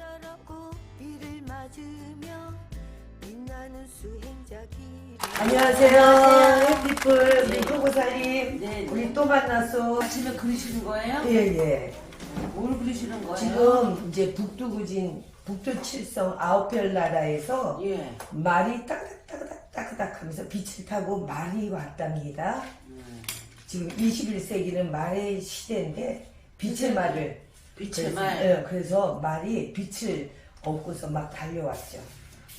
날아고 비를 맞으며 빛나는 수행자 길 안녕하세요. 네. 우리 호구사님 네, 네. 우리 또 만났어. 아침에 그리시는 거예요? 예예. 뭘 그리시는 거예요? 지금 이제 북두구진 북두 칠성 아홉별 나라에서 예. 말이 따그닥따그닥 따그닥 하면서 빛을 타고 말이 왔답니다. 지금 21세기는 말의 시대인데 빛의 말을 빛의 그래서, 말. 예, 그래서 말이 빛을 얻고서 막 달려왔죠.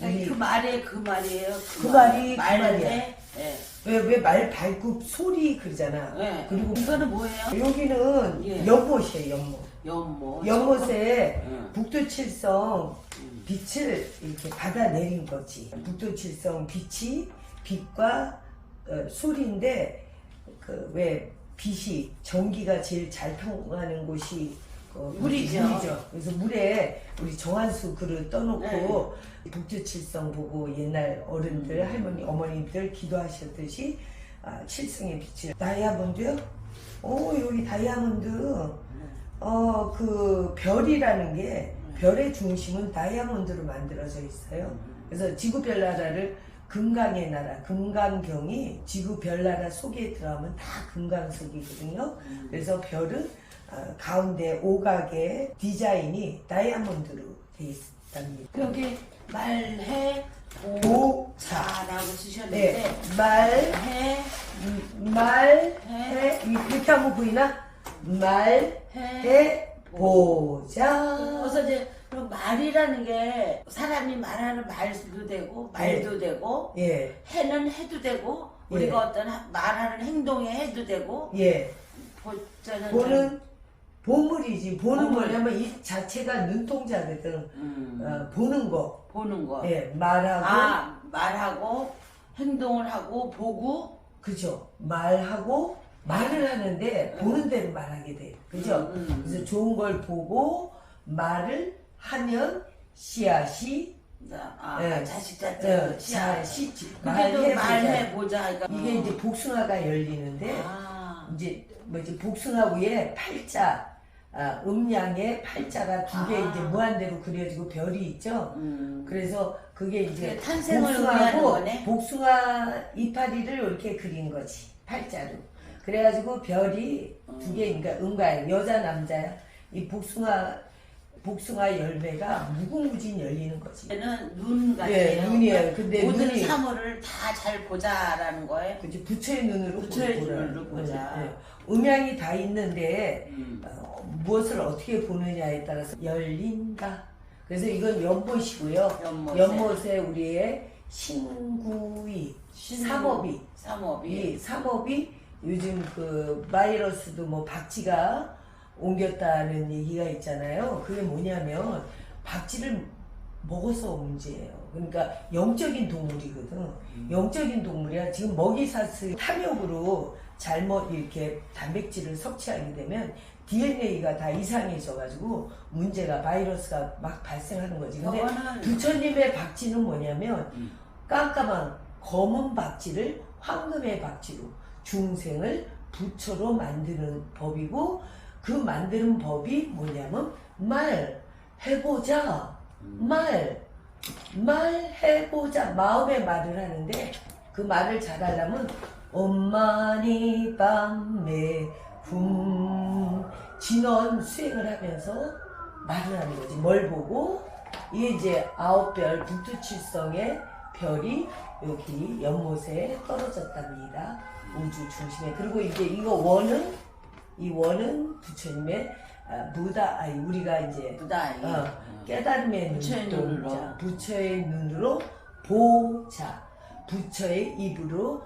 아니, 그 말에 그 말이에요. 그 말이 그 말인데, 말이야. 예. 왜말 발굽 소리 그러잖아. 예. 그리고 이거는 뭐예요? 여기는 예. 연못이에요, 연못. 연못. 연못에 응. 북두칠성 빛을 이렇게 받아내린 거지. 북두칠성 빛이 빛과 어, 소리인데 그 왜 빛이 전기가 제일 잘 통하는 곳이 어, 물이죠. 물이죠. 그래서 물에 우리 정한수 글을 떠놓고 네. 북두칠성 보고 옛날 어른들 음. 할머니 어머님들 기도하셨듯이 아, 칠성의 빛을 다이아몬드요? 오 여기 다이아몬드 어 그 별이라는 게 별의 중심은 다이아몬드로 만들어져 있어요. 그래서 지구 별 나라를 금강의 나라, 금강경이 지구 별 나라 속에 들어가면 다 금강석이거든요. 그래서 별은 어, 가운데 오각의 디자인이 다이아몬드로 돼 있답니다. 여기 말해 보자. 보자라고 쓰셨는데 네, 말, 해, 말, 해, 이렇게 하면 보이나? 말, 해. 해, 보자. 그래서 이제 그럼 말이라는 게 사람이 말하는 말도 되고 말도 되고 예, 해는 해도 되고 우리가 어떤 하- 말하는 행동에 해도 되고 예. 보자는 보는 보물이지. 보는 보물. 뭐냐면 이 자체가 눈동자거든. 음, 어, 보는 거. 보는 거. 예, 말하고. 아 말하고 행동을 하고 보고 그죠. 말하고 말을 하는데 보는 대로 말하게 돼. 그죠? 음, 음. 그래서 좋은 걸 보고 말을 하면 씨앗이 아 예. 자식 자자 어, 자식 그게도 말해 말해 보자. 이게 이제 복숭아가 열리는데 아, 이제 뭐지 복숭아 위에 팔자 아, 음양의 팔자가 두 개 아. 이제 무한대로 그려지고 별이 있죠. 음. 그래서 그게 이제 그게 탄생을 의미하는 거네? 복숭아 이파리를 이렇게 그린 거지 팔자로. 그래가지고 별이 두 개, 그러니까 응가야 여자 남자야. 이 복숭아 복숭아 열매가 무궁무진 열리는 거지. 얘는 눈 같아요. 예, 눈이에요. 근데 모든 눈이 사물을 다 잘 보자라는 거예요. 그치 부처의 눈으로 부처의 보라. 눈으로 보자. 예, 예. 음양이 다 있는데 음. 어, 무엇을 어떻게 보느냐에 따라서 열린다. 그래서 이건 연못이고요. 연못에. 연못에 우리의 신구이, 신구. 삼업이, 삼업이 이 삼업이 요즘 그 바이러스도 뭐 박쥐가 옮겼다는 얘기가 있잖아요. 그게 뭐냐면 박쥐를 먹어서 문제예요. 그러니까 영적인 동물이거든. 영적인 동물이야. 지금 먹이사슬 탐욕으로 잘못 이렇게 단백질을 섭취하게 되면 DNA가 다 이상해져가지고 문제가 바이러스가 막 발생하는 거지. 근데 부처님의 박쥐는 뭐냐면 음. 깜깜한 검은 박쥐를 황금의 박쥐로 중생을 부처로 만드는 법이고 그 만드는 법이 뭐냐면 말 해보자. 말. 말해보자. 마음의 말을 하는데 그 말을 잘하려면 엄마니 밤에 훔 진원 수행을 하면서 말을 하는 거지. 뭘 보고? 이제 아홉 별 북두칠성의 별이 여기 연못에 떨어졌답니다. 우주 중심에. 그리고 이제 이거 원은 이 원은 부처님의 아, 무다 아니 우리가 이제 부다 어, 깨달음의 부처의 눈으로. 부처의 눈으로 보자, 부처의 입으로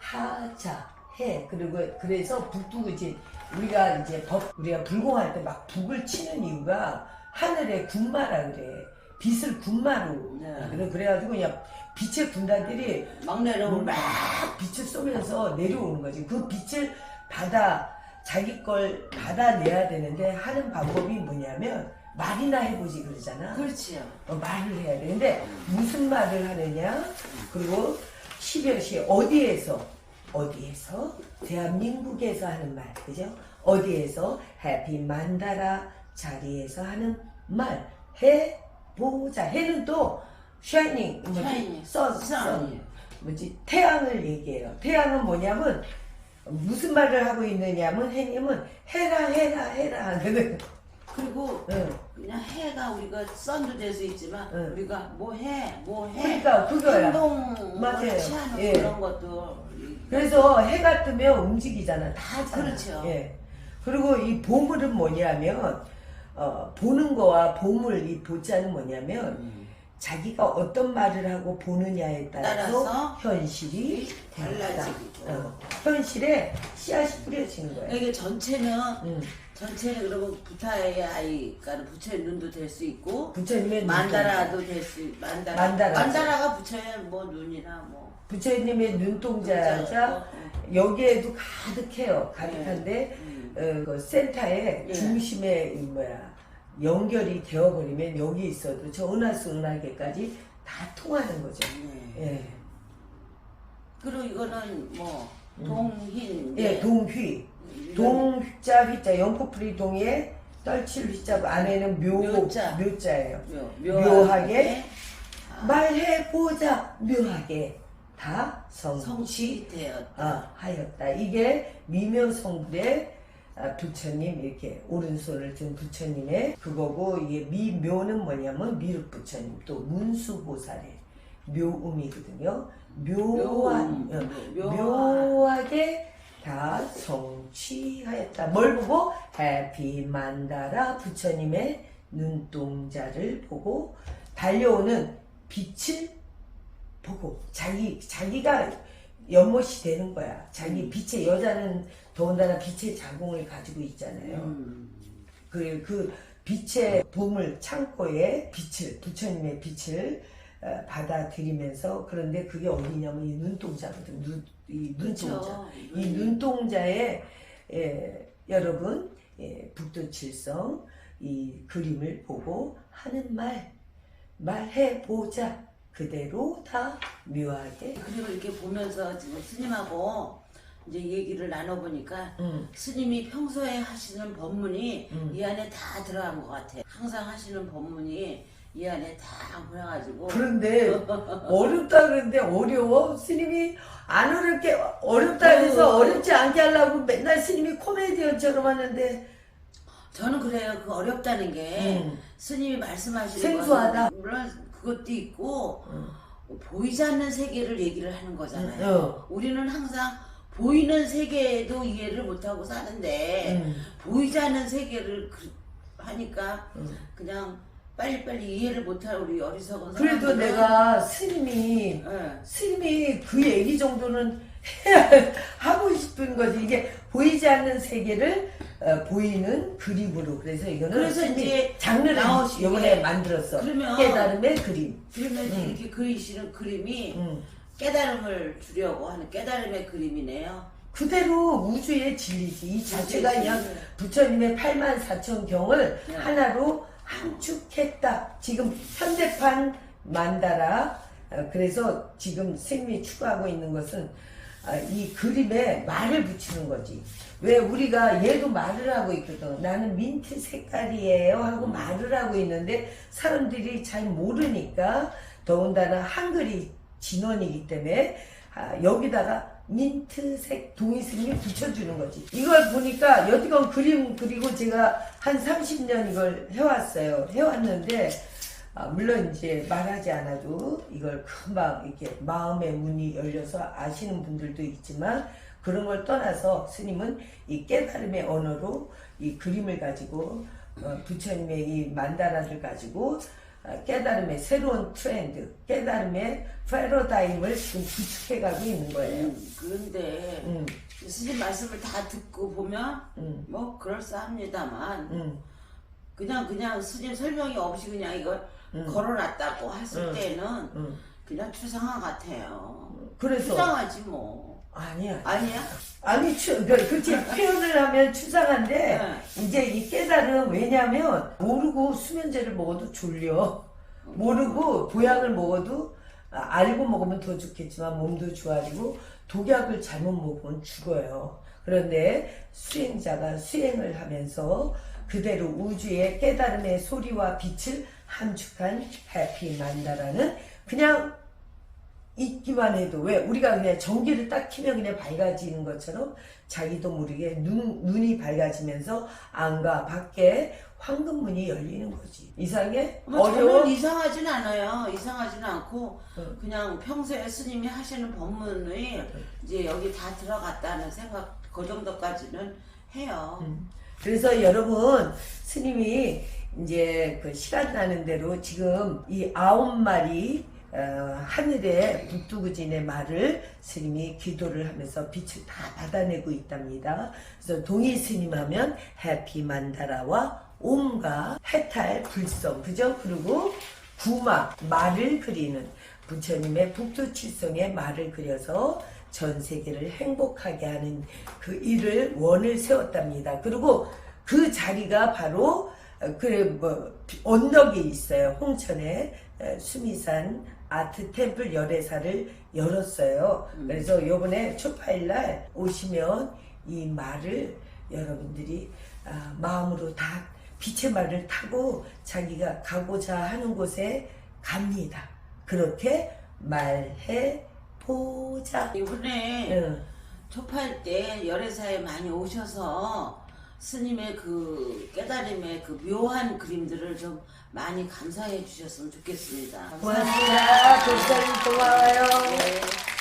말하자 해. 그리고 그래서 북두구지 우리가 이제 법 우리가 불공할 때 막 북을 치는 이유가 하늘에 군마라 그래. 빛을 군마로. 네. 그래 그래가지고 그냥 빛의 군단들이 막 내려오는 막 빛을 쏘면서 내려오는 거지. 그 빛을 받아 자기 걸 받아내야 되는데 하는 방법이 뭐냐면 말이나 해보지 그러잖아. 그렇지요. 어, 말을 해야 돼. 근데 무슨 말을 하느냐? 그리고 시별시 어디에서 어디에서 대한민국에서 하는 말 그죠? 어디에서 해피 만다라 자리에서 하는 말 해보자 해는 또 샤이닝 뭐지 선. 선 뭐지 태양을 얘기해요 태양은 뭐냐면 무슨 말을 하고 있느냐면 해님은 해라 해라 해라 하거든 그리고 응. 그냥 해가 우리가 썬도 될 수 있지만 응. 우리가 뭐 해, 뭐 해. 그러니까 그거야 행동 맞아요. 취하는 예. 그런 것도 그래서 해가 뜨면 움직이잖아. 다 하잖아. 그렇죠. 예. 그리고 이 보물은 뭐냐면 어, 보는 거와 보물 이 보자는 뭐냐면 음. 자기가 어떤 말을 하고 보느냐에 따라서, 따라서 현실이 달라지고. 어, 현실에 씨앗이 뿌려지는 거예요. 이게 전체는 음. 전체는 그러면 부타의 아이가는 부처의 눈도 될 수 있고 부처님의 만다라도 될수 만다라 만다라죠. 만다라가 부처의 뭐 눈이나 뭐 부처님의 눈동자자 눈동자, 여기에도 가득해요. 가득한데 음. 어, 그 센터의 예. 중심에 이 뭐야 연결이 되어버리면 여기 있어도 저 은하수 은하계까지 다 통하는 거죠. 네. 예, 그리고 이거는 뭐 동흰 예, 동휘, 이건 동자 휘자 연코풀이 동에 떨칠 휘자 안에는 묘 묘자. 묘자예요. 묘, 묘하게 아, 말해 보자 묘하게 다 성취 성취되었다. 아, 하였다. 이게 미묘성불의 아, 부처님 이렇게 오른손을 든 부처님의 그거고 이게 미묘는 뭐냐면 미륵 부처님 또 문수보살의 묘음이거든요. 묘한 묘음. 어. 묘하게 다 성취하였다. 뭘 보고 해피 만다라 부처님의 눈동자를 보고 달려오는 빛을 보고 자기 자기가 연못이 되는 거야. 자기 빛의 여자는 더군다나 빛의 자궁을 가지고 있잖아요. 음. 그, 그 빛의 보물 창고에 빛을 부처님의 빛을 어, 받아들이면서 그런데 그게 어디냐면 이 눈동자거든. 눈, 이 눈동자. 그렇죠. 이 눈동자에 예, 여러분 예, 북두칠성 이 그림을 보고 하는 말 말해 보자 그대로 다 묘하게 그리고 이렇게 보면서 지금 스님하고 이제 얘기를 나눠보니까 음, 스님이 평소에 하시는 법문이 음. 이 안에 다 들어간 것 같아. 항상 하시는 법문이 이 안에 다 모여가지고 그런데 어렵다 그러는데 어려워 스님이 안 어렵게 어렵다 해서 어. 어렵지 않게 하려고 맨날 스님이 코미디언처럼 하는데 저는 그래요. 그 어렵다는 게 음. 스님이 말씀하시는 생소하다. 거는 물론 그것도 있고 음. 보이지 않는 세계를 얘기를 하는 거잖아요. 어. 우리는 항상 보이는 세계에도 이해를 못하고 사는데 음. 보이지 않는 세계를 그- 하니까 음. 그냥 빨리빨리 이해를 못할 우리 어리석은 그래도 사람들은- 내가 스님이 예. 스님이 그 얘기 정도는 해야 하고 싶은 거지. 이게 보이지 않는 세계를 어, 보이는 그림으로. 그래서 이거는 그래서 스님이 이제 장르를 게 이번에 만들었어. 그러면- 깨달음의 그림. 그러면 음. 이렇게 그리시는 그림이 음. 깨달음을 주려고 하는 깨달음의 그림이네요. 그대로 우주의 진리지. 이 자체가 그냥. 부처님의 8만 4천 경을 네. 하나로 함축했다. 지금 현대판 만다라. 어, 그래서 지금 스님이 추구하고 있는 것은 아, 이 그림에 말을 붙이는 거지. 왜 우리가 얘도 말을 하고 있거든. 나는 민트 색깔이에요 하고 말을 하고 있는데 사람들이 잘 모르니까 더군다나 한글이 진원이기 때문에 아, 여기다가 민트색 동이스님이 붙여주는 거지. 이걸 보니까 여태껏 그림 그리고 제가 한 30년 이걸 해왔어요. 해왔는데 아, 물론 이제 말하지 않아도 이걸 금방 이렇게 마음의 문이 열려서 아시는 분들도 있지만 그런 걸 떠나서 스님은 이 깨달음의 언어로 이 그림을 가지고 어, 부처님의 이 만다라를 가지고 어, 깨달음의 새로운 트렌드, 깨달음의 패러다임을 지금 구축해가고 있는 거예요. 음, 그런데 음, 스님 말씀을 다 듣고 보면 음, 뭐 그럴싸합니다만 음, 그냥 그냥 스님 설명이 없이 그냥 이걸 음. 걸어놨다고 했을 음. 때는 음. 그냥 추상화 같아요. 그래서 추상하지 뭐. 아니야. 아니야? 아니, 추, 그, 그치, 표현을 하면 추상한데, 네. 이제 이 깨달음, 왜냐면, 모르고 수면제를 먹어도 졸려. 모르고 보약을 먹어도, 아, 알고 먹으면 더 좋겠지만, 몸도 좋아지고, 독약을 잘못 먹으면 죽어요. 그런데 수행자가 수행을 하면서, 그대로 우주의 깨달음의 소리와 빛을 함축한 해피 만다라는 그냥 있기만 해도 왜 우리가 그냥 전기를 딱 키면 그냥 밝아지는 것처럼 자기도 모르게 눈, 눈이 밝아지면서 안과 밖에 황금문이 열리는 거지 이상해? 뭐 어려워? 저는 이상하진 않아요. 이상하지는 않고 응. 그냥 평소에 스님이 하시는 법문이 이제 여기 다 들어갔다는 생각 그 정도까지는 해요. 음. 그래서 여러분 스님이 이제 그 시간 나는 대로 지금 이 아홉 마리 어, 하늘의 북두구진의 말을 스님이 기도를 하면서 빛을 다 받아내고 있답니다. 그래서 동의 스님 하면 해피 만다라와 옴과 해탈 불성 그죠? 그리고 구마 말을 그리는 부처님의 북두칠성의 말을 그려서 전 세계를 행복하게 하는 그 일을 원을 세웠답니다. 그리고 그 자리가 바로 어, 그뭐 언덕이 있어요. 홍천에 에, 수미산 아트 템플 열애사를 열었어요. 그래서 요번에 초파일 날 오시면 이 말을 여러분들이 아, 마음으로 다 빛의 말을 타고 자기가 가고자 하는 곳에 갑니다. 그렇게 말해 보자. 이번에 응. 초파일 때 열애사에 많이 오셔서 스님의 그 깨달음의 그 묘한 그림들을 좀 많이 감상해 주셨으면 좋겠습니다. 고맙습니다. 도사님 고마워요. 네.